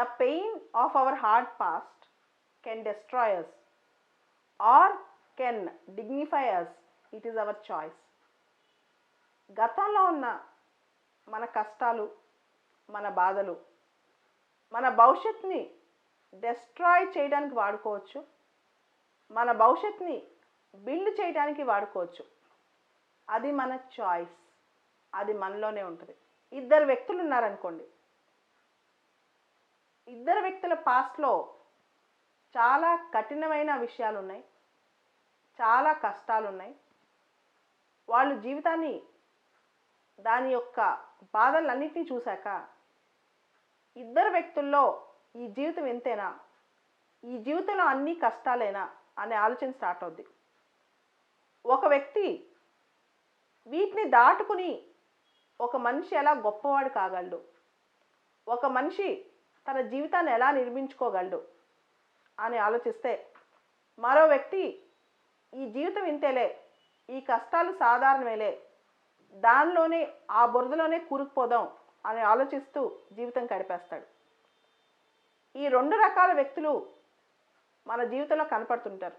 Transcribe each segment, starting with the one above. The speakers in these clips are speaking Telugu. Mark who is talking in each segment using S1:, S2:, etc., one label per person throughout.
S1: The pain of our hard past can destroy us or can dignify us it is our choice గతంలో ఉన్న మన కష్టాలు మన బాధలు మన భవిష్యత్తుని డెస్ట్రాయ్ చేయడానికి వాడుకోవచ్చు. మన భవిష్యత్తుని బిల్డ్ చేయడానికి వాడుకోవచ్చు. అది మన చాయిస్ అది మనలోనే ఉంటుంది. ఇద్దరు వ్యక్తులు ఉన్నారనుకోండి ఇద్దరు వ్యక్తుల పాస్ట్లో చాలా కఠినమైన విషయాలు ఉన్నాయి చాలా కష్టాలు ఉన్నాయి వాళ్ళు జీవితాన్ని దాని యొక్క బాధలన్నింటినీ చూశాక ఇద్దరు వ్యక్తుల్లో ఈ జీవితం ఎంతేనా ఈ జీవితంలో అన్ని కష్టాలేనా అనే ఆలోచన స్టార్ట్ అవుద్ది. ఒక వ్యక్తి వీటిని దాటుకుని ఒక మనిషి ఎలా గొప్పవాడు కాగలడు? ఒక మనిషి తన జీవితాన్ని ఎలా నిర్మించుకోగలడు అని ఆలోచిస్తే మరో వ్యక్తి ఈ జీవితం ఇంతేలే ఈ కష్టాలు సాధారణమేలే దానిలోనే ఆ బురదలోనే కూరుకుపోదాం అని ఆలోచిస్తూ జీవితం గడిపేస్తాడు. ఈ రెండు రకాల వ్యక్తులు మన జీవితంలో కనపడుతుంటారు.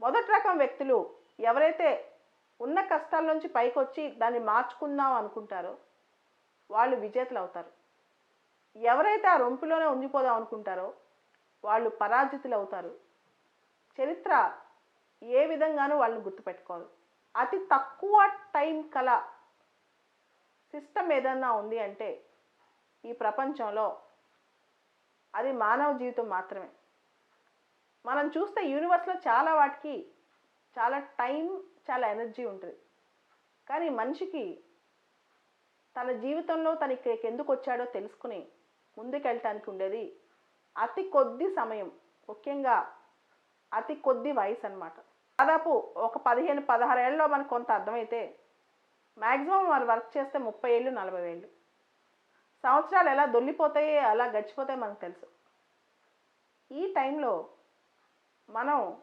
S1: మొదటి రకం వ్యక్తులు ఎవరైతే ఉన్న కష్టాల నుంచి పైకి వచ్చి దాన్ని మార్చుకుందాం అనుకుంటారో వాళ్ళు విజేతలు అవుతారు ఎవరైతే ఆ రొంపులోనే ఉండిపోదాం అనుకుంటారో వాళ్ళు పరాజితులు అవుతారు. చరిత్ర ఏ విధంగానూ వాళ్ళని గుర్తుపెట్టుకోదు. అతి తక్కువ టైం కల సిస్టమ్ ఏదన్నా ఉంది అంటే ఈ ప్రపంచంలో అది మానవ జీవితం మాత్రమే. మనం చూస్తే యూనివర్స్లో చాలా వాటికి చాలా టైం చాలా ఎనర్జీ ఉంటుంది. కానీ మనిషికి తన జీవితంలో తన ఇక్కడికి ఎందుకు వచ్చాడో తెలుసుకుని ముందుకెళ్ళటానికి ఉండేది అతి కొద్ది సమయం ముఖ్యంగా అతి కొద్ది వయసు అన్నమాట దాదాపు ఒక పదిహేను పదహారు ఏళ్ళలో మనకు కొంత అర్థమైతే మ్యాక్సిమం వారు వర్క్ చేస్తే ముప్పై ఏళ్ళు నలభై ఏళ్ళు. సంవత్సరాలు ఎలా దొల్లిపోతాయి అలా గడిచిపోతాయి మనకు తెలుసు. ఈ టైంలో మనం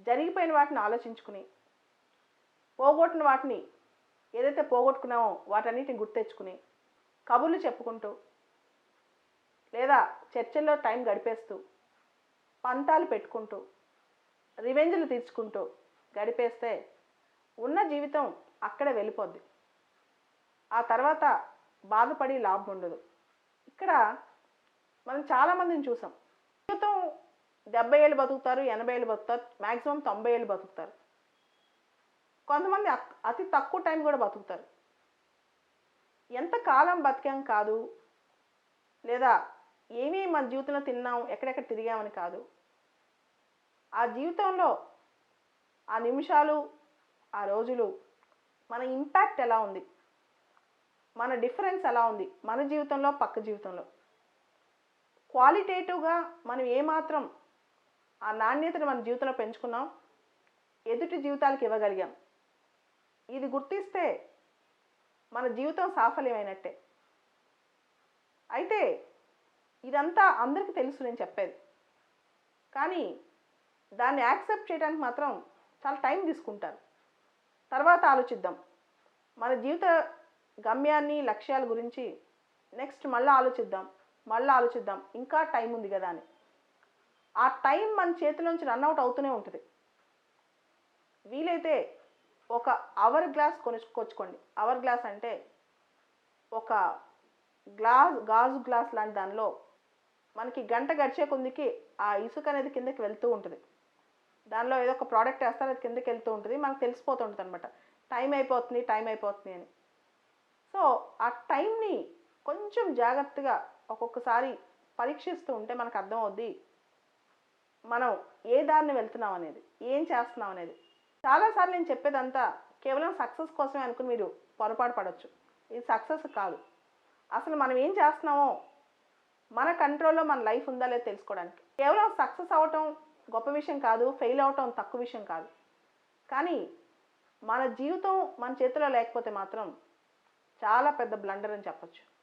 S1: జరిగిపోయిన వాటిని ఆలోచించుకుని పోగొట్టిన వాటిని ఏదైతే పోగొట్టుకున్నామో వాటన్నిటిని గుర్తెచ్చుకుని కబుర్లు చెప్పుకుంటూ లేదా చర్చల్లో టైం గడిపేస్తూ పంతాలు పెట్టుకుంటూ రివెంజ్లు తీర్చుకుంటూ గడిపేస్తే ఉన్న జీవితం అక్కడే వెళ్ళిపోద్ది. ఆ తర్వాత బాధపడి లాభం ఉండదు. ఇక్కడ మనం చాలామందిని చూసాం. జీవితం డెబ్బై ఏళ్ళు బతుకుతారు ఎనభై ఏళ్ళు బతుకుతారు మ్యాక్సిమం తొంభై ఏళ్ళు బతుకుతారు. కొంతమంది అతి తక్కువ టైం కూడా బతుకుతారు. ఎంత కాలం బతికాం కాదు లేదా ఏమీ మన జీవితంలో తిన్నాం ఎక్కడెక్కడ తిరిగామని కాదు. ఆ జీవితంలో ఆ నిమిషాలు ఆ రోజులు మన ఇంపాక్ట్ ఎలా ఉంది? మన డిఫరెన్స్ ఎలా ఉంది? మన జీవితంలో పక్క జీవితంలో. క్వాలిటేటివ్గా మనం ఏమాత్రం ఆ నాణ్యతను మన జీవితంలో పెంచుకున్నాం? ఎదుటి జీవితాలకు ఇవ్వగలిగాం. ఇది గుర్తిస్తే మన జీవితం సాఫల్యమైనట్టే. అయితే ఇదంతా అందరికీ తెలుసు నేను చెప్పేది. కానీ దాన్ని యాక్సెప్ట్ చేయడానికి మాత్రం చాలా టైం తీసుకుంటారు. తర్వాత ఆలోచిద్దాం. మన జీవిత గమ్యాన్ని లక్ష్యాల గురించి నెక్స్ట్ మళ్ళీ ఆలోచిద్దాం మళ్ళీ ఆలోచిద్దాం. ఇంకా టైం ఉంది కదా అని. ఆ టైం మన చేతిలోంచి రన్అట్ అవుతూనే ఉంటుంది. వీలైతే ఒక అవర్ గ్లాస్ కొనుక్కొచ్చుకోండి. అవర్ గ్లాస్ అంటే ఒక గ్లాస్ గాజు గ్లాస్ లాంటి దానిలో మనకి గంట గడిచే కొందికి ఆ ఇసుక అనేది కిందకి వెళ్తూ ఉంటుంది. దానిలో ఏదో ఒక ప్రోడక్ట్ వేస్తారు అది కిందకి వెళ్తూ ఉంటుంది. మనకు తెలిసిపోతుంటుంది అనమాట టైం అయిపోతుంది టైం అయిపోతుంది అని. సో ఆ టైంని కొంచెం జాగ్రత్తగా ఒక్కొక్కసారి పరీక్షిస్తూ ఉంటే మనకు అర్థమవుద్ది మనం ఏ దారిని వెళ్తున్నాం అనేది ఏం చేస్తున్నాం అనేది. చాలాసార్లు నేను చెప్పేదంతా కేవలం సక్సెస్ కోసమే అనుకుని మీరు పొరపాటు పడవచ్చు ఇది సక్సెస్ కాదు. అసలు మనం ఏం చేస్తున్నామో మన కంట్రోల్లో మన లైఫ్ ఉందా లేదో తెలుసుకోవడానికి. కేవలం సక్సెస్ అవటం గొప్ప విషయం కాదు ఫెయిల్ అవటం తక్కువ విషయం కాదు. కానీ మన జీవితం మన చేతిలో లేకపోతే మాత్రం చాలా పెద్ద బ్లండర్ అని చెప్పొచ్చు.